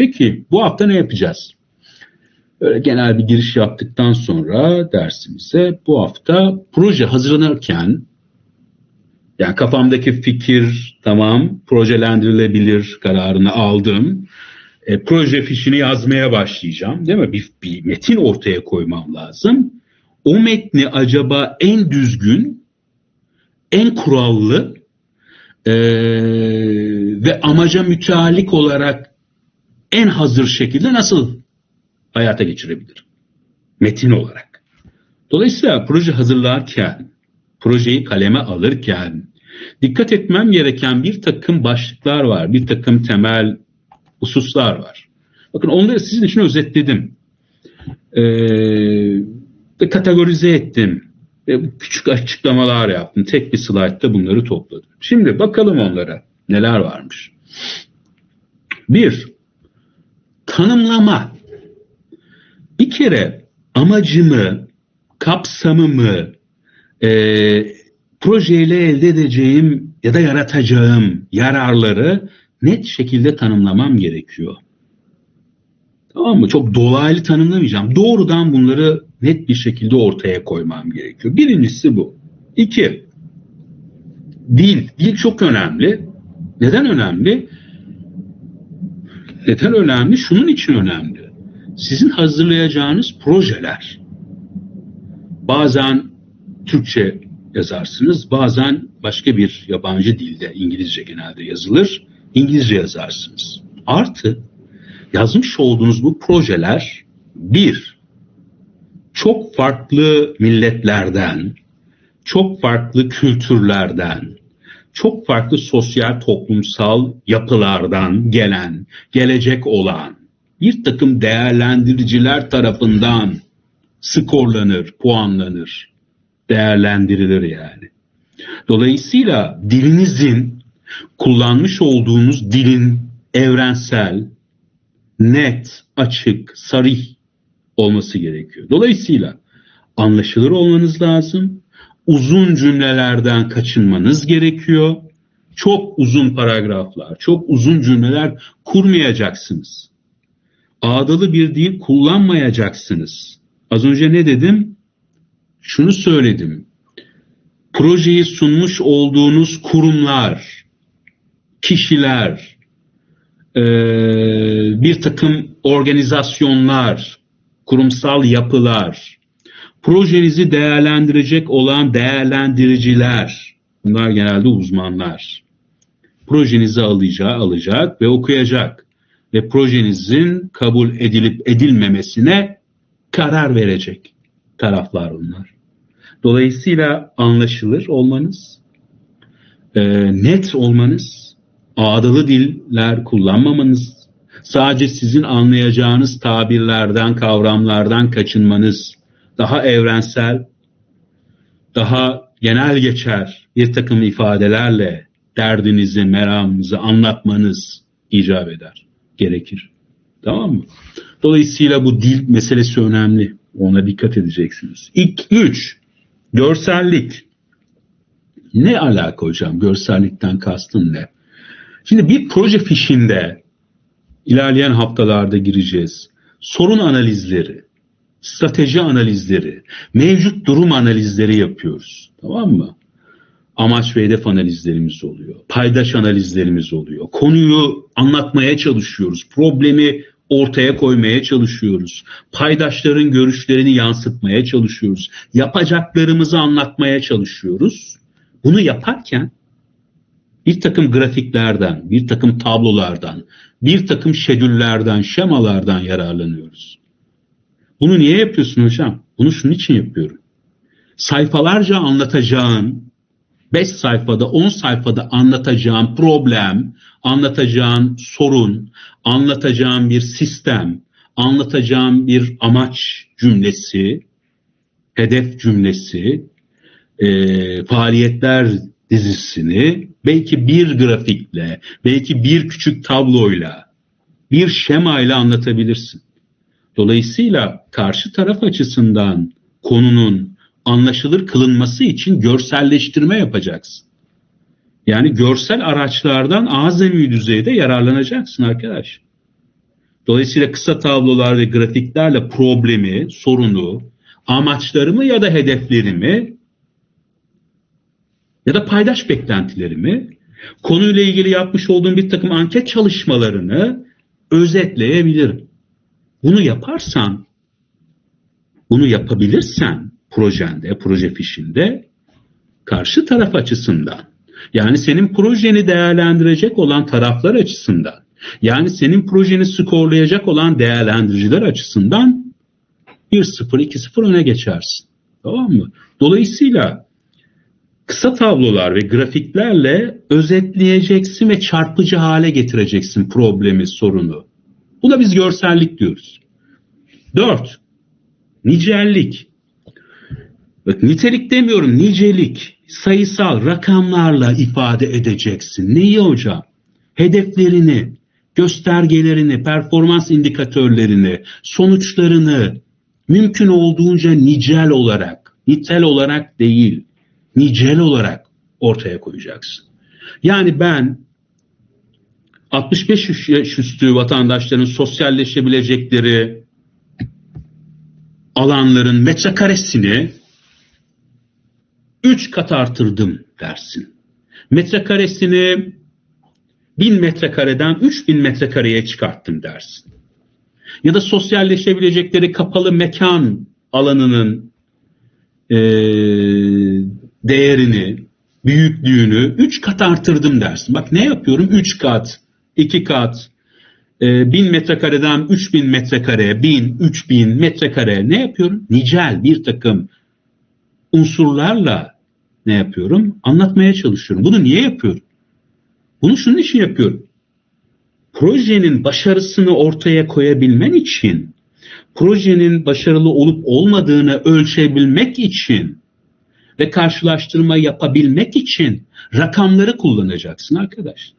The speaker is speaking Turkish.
Peki bu hafta ne yapacağız? Böyle genel bir giriş yaptıktan sonra dersimize bu hafta proje hazırlanırken yani kafamdaki fikir tamam projelendirilebilir kararını aldım. E, proje fişini yazmaya başlayacağım değil mi? Bir, bir metin ortaya koymam lazım. O metni acaba en düzgün, en kurallı e, ve amaca mütealik olarak en hazır şekilde nasıl hayata geçirebilirim? Metin olarak. Dolayısıyla proje hazırlarken, projeyi kaleme alırken dikkat etmem gereken bir takım başlıklar var, bir takım temel hususlar var. Bakın onları sizin için özetledim. Ee, kategorize ettim. Ve küçük açıklamalar yaptım. Tek bir slaytta bunları topladım. Şimdi bakalım onlara neler varmış. Bir, tanımlama. Bir kere amacımı, kapsamımı, e, projeyle elde edeceğim ya da yaratacağım yararları net şekilde tanımlamam gerekiyor. Tamam mı? Çok dolaylı tanımlamayacağım. Doğrudan bunları net bir şekilde ortaya koymam gerekiyor. Birincisi bu. İki, dil. Dil çok önemli. Neden önemli? Neden önemli? Şunun için önemli. Sizin hazırlayacağınız projeler bazen Türkçe yazarsınız, bazen başka bir yabancı dilde, İngilizce genelde yazılır, İngilizce yazarsınız. Artı yazmış olduğunuz bu projeler bir, çok farklı milletlerden, çok farklı kültürlerden, çok farklı sosyal toplumsal yapılardan gelen, gelecek olan bir takım değerlendiriciler tarafından skorlanır, puanlanır, değerlendirilir yani. Dolayısıyla dilinizin kullanmış olduğunuz dilin evrensel, net, açık, sarih olması gerekiyor. Dolayısıyla anlaşılır olmanız lazım. Uzun cümlelerden kaçınmanız gerekiyor. Çok uzun paragraflar, çok uzun cümleler kurmayacaksınız. Ağdalı bir dil kullanmayacaksınız. Az önce ne dedim? Şunu söyledim. Projeyi sunmuş olduğunuz kurumlar, kişiler, e, bir takım organizasyonlar, kurumsal yapılar, projenizi değerlendirecek olan değerlendiriciler, bunlar genelde uzmanlar, projenizi alacağı, alacak ve okuyacak ve projenizin kabul edilip edilmemesine karar verecek taraflar bunlar. Dolayısıyla anlaşılır olmanız, e, net olmanız, ağdalı diller kullanmamanız, sadece sizin anlayacağınız tabirlerden, kavramlardan kaçınmanız, daha evrensel, daha genel geçer bir takım ifadelerle derdinizi, meramınızı anlatmanız icap eder, gerekir. Tamam mı? Dolayısıyla bu dil meselesi önemli. Ona dikkat edeceksiniz. İlk üç, görsellik. Ne alaka hocam? Görsellikten kastın ne? Şimdi bir proje fişinde ilerleyen haftalarda gireceğiz. Sorun analizleri, strateji analizleri, mevcut durum analizleri yapıyoruz. Tamam mı? Amaç ve hedef analizlerimiz oluyor. Paydaş analizlerimiz oluyor. Konuyu anlatmaya çalışıyoruz. Problemi ortaya koymaya çalışıyoruz. Paydaşların görüşlerini yansıtmaya çalışıyoruz. Yapacaklarımızı anlatmaya çalışıyoruz. Bunu yaparken bir takım grafiklerden, bir takım tablolardan, bir takım şedüllerden, şemalardan yararlanıyoruz. Bunu niye yapıyorsun hocam? Bunu şunun için yapıyorum. Sayfalarca anlatacağın, 5 sayfada, 10 sayfada anlatacağın problem, anlatacağın sorun, anlatacağın bir sistem, anlatacağın bir amaç cümlesi, hedef cümlesi, e, faaliyetler dizisini belki bir grafikle, belki bir küçük tabloyla, bir şemayla anlatabilirsin. Dolayısıyla karşı taraf açısından konunun anlaşılır kılınması için görselleştirme yapacaksın. Yani görsel araçlardan azami düzeyde yararlanacaksın arkadaş. Dolayısıyla kısa tablolar ve grafiklerle problemi, sorunu, amaçlarımı ya da hedeflerimi ya da paydaş beklentilerimi konuyla ilgili yapmış olduğum bir takım anket çalışmalarını özetleyebilirim. Bunu yaparsan, bunu yapabilirsen projende, proje fişinde karşı taraf açısından yani senin projeni değerlendirecek olan taraflar açısından yani senin projeni skorlayacak olan değerlendiriciler açısından 1-0, 2-0 öne geçersin. Tamam mı? Dolayısıyla kısa tablolar ve grafiklerle özetleyeceksin ve çarpıcı hale getireceksin problemi, sorunu. Buna biz görsellik diyoruz. 4. Nicellik. Bak, nitelik demiyorum, nicelik. Sayısal rakamlarla ifade edeceksin. Neyi hocam? Hedeflerini, göstergelerini, performans indikatörlerini, sonuçlarını mümkün olduğunca nicel olarak, nitel olarak değil, nicel olarak ortaya koyacaksın. Yani ben 65 yaş üstü vatandaşların sosyalleşebilecekleri alanların metrekaresini 3 kat artırdım dersin. Metrekaresini 1000 metrekareden 3000 metrekareye çıkarttım dersin. Ya da sosyalleşebilecekleri kapalı mekan alanının e, değerini, büyüklüğünü 3 kat artırdım dersin. Bak ne yapıyorum? 3 kat, 2 kat, e, 1000 metrekareden 3000 metrekare, 1000, 3000 metrekare ne yapıyorum? Nicel bir takım unsurlarla ne yapıyorum? Anlatmaya çalışıyorum. Bunu niye yapıyorum? Bunu şunun için yapıyorum. Projenin başarısını ortaya koyabilmen için, projenin başarılı olup olmadığını ölçebilmek için ve karşılaştırma yapabilmek için rakamları kullanacaksın arkadaş.